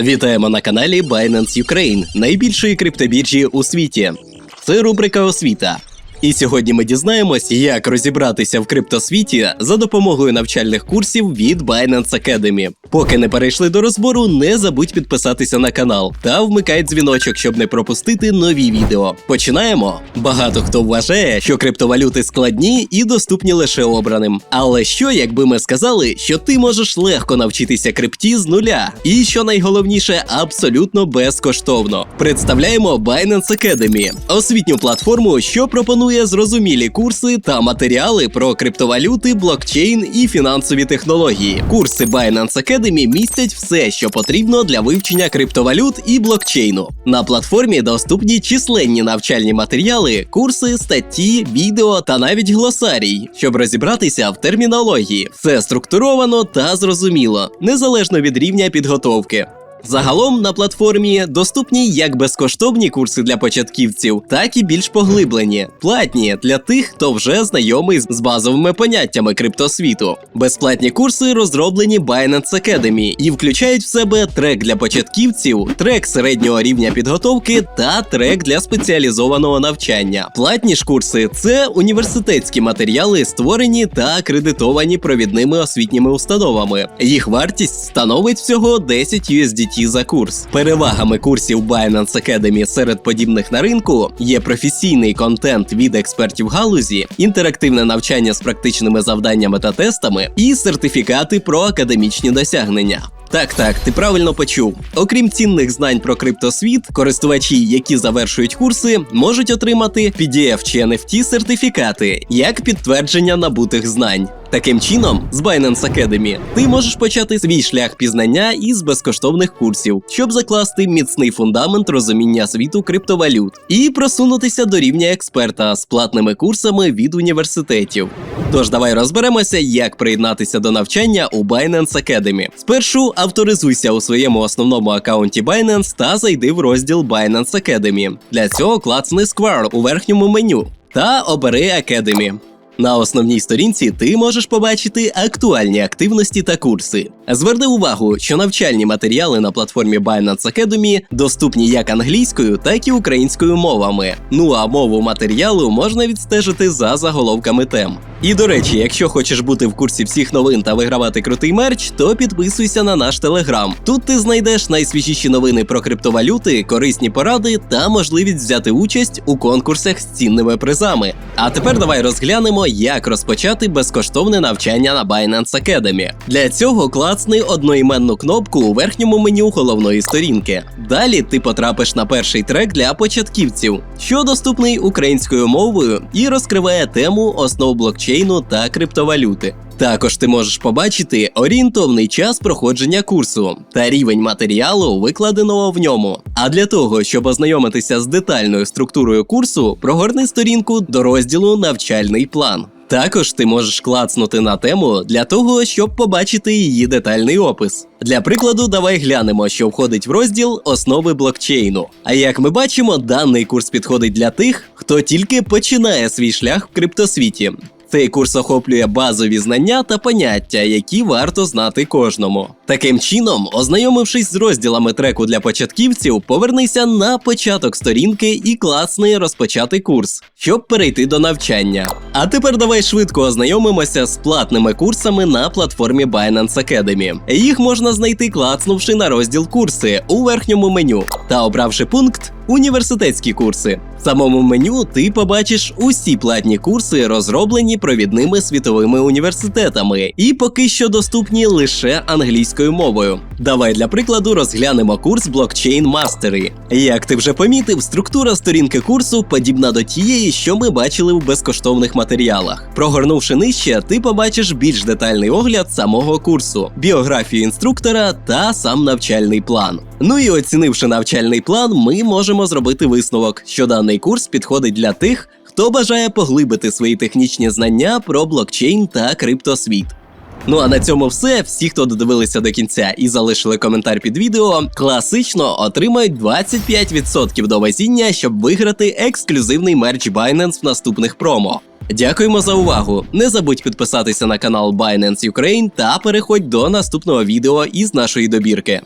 Вітаємо на каналі Binance Ukraine, найбільшої криптобіржі у світі. Це рубрика освіта. І сьогодні ми дізнаємось, як розібратися в криптосвіті за допомогою навчальних курсів від Binance Academy. Поки не перейшли до розбору, не забудь підписатися на канал та вмикай дзвіночок, щоб не пропустити нові відео. Починаємо. Багато хто вважає, що криптовалюти складні і доступні лише обраним. Але що, якби ми сказали, що ти можеш легко навчитися крипті з нуля, і що найголовніше, абсолютно безкоштовно. Представляємо Binance Academy – освітню платформу, що пропонує зрозумілі курси та матеріали про криптовалюти, блокчейн і фінансові технології. Курси Binance Academy містять все, що потрібно для вивчення криптовалют і блокчейну. На платформі доступні численні навчальні матеріали, курси, статті, відео та навіть глосарій, щоб розібратися в термінології. Все структуровано та зрозуміло, незалежно від рівня підготовки. Загалом на платформі доступні як безкоштовні курси для початківців, так і більш поглиблені, платні для тих, хто вже знайомий з базовими поняттями криптосвіту. Безплатні курси розроблені Binance Academy і включають в себе трек для початківців, трек середнього рівня підготовки та трек для спеціалізованого навчання. Платні ж курси це університетські матеріали, створені та акредитовані провідними освітніми установами. Їх вартість становить всього 10 USDT за курс. Перевагами курсів Binance Academy серед подібних на ринку є професійний контент від експертів галузі, інтерактивне навчання з практичними завданнями та тестами і сертифікати про академічні досягнення. Так, так, ти правильно почув. Окрім цінних знань про криптосвіт, користувачі, які завершують курси, можуть отримати PDF чи NFT сертифікати як підтвердження набутих знань. Таким чином, з Binance Academy ти можеш почати свій шлях пізнання із безкоштовних курсів, щоб закласти міцний фундамент розуміння світу криптовалют і просунутися до рівня експерта з платними курсами від університетів. Тож давай розберемося, як приєднатися до навчання у Binance Academy. Спершу авторизуйся у своєму основному аккаунті Binance та зайди в розділ Binance Academy. Для цього клацни Square у верхньому меню та обери Academy. На основній сторінці ти можеш побачити актуальні активності та курси. Зверни увагу, що навчальні матеріали на платформі Binance Academy доступні як англійською, так і українською мовами. Ну а мову матеріалу можна відстежити за заголовками тем. І до речі, якщо хочеш бути в курсі всіх новин та вигравати крутий мерч, то підписуйся на наш телеграм. Тут ти знайдеш найсвіжіші новини про криптовалюти, корисні поради та можливість взяти участь у конкурсах з цінними призами. А тепер давай розглянемо, як розпочати безкоштовне навчання на Binance Academy. Для цього клацни одноіменну кнопку у верхньому меню головної сторінки. Далі ти потрапиш на перший трек для початківців, що доступний українською мовою і розкриває тему основ блокчейну та криптовалюти. Також ти можеш побачити орієнтовний час проходження курсу та рівень матеріалу, викладеного в ньому. А для того, щоб ознайомитися з детальною структурою курсу, прогорни сторінку до розділу Навчальний план. Також ти можеш клацнути на тему для того, щоб побачити її детальний опис. Для прикладу, давай глянемо, що входить в розділ основи блокчейну. А як ми бачимо, даний курс підходить для тих, хто тільки починає свій шлях в криптосвіті. Цей курс охоплює базові знання та поняття, які варто знати кожному. Таким чином, ознайомившись з розділами треку для початківців, повернися на початок сторінки і класний розпочати курс, щоб перейти до навчання. А тепер давай швидко ознайомимося з платними курсами на платформі Binance Academy. Їх можна знайти, клацнувши на розділ курси у верхньому меню та обравши пункт Університетські курси. Самому меню ти побачиш усі платні курси, розроблені провідними світовими університетами, і поки що доступні лише англійською мовою. Давай для прикладу розглянемо курс Blockchain Mastery. Як ти вже помітив, структура сторінки курсу подібна до тієї, що ми бачили в безкоштовних матеріалах. Прогорнувши нижче, ти побачиш більш детальний огляд самого курсу, біографію інструктора та сам навчальний план. Ну і оцінивши навчальний план, ми можемо зробити висновок, що даний курс підходить для тих, хто бажає поглибити свої технічні знання про блокчейн та криптосвіт. Ну а на цьому все. Всі, хто додивилися до кінця і залишили коментар під відео, класично отримають 25% до везіння, щоб виграти ексклюзивний мерч Binance в наступних промо. Дякуємо за увагу! Не забудь підписатися на канал Binance Ukraine та переходь до наступного відео із нашої добірки.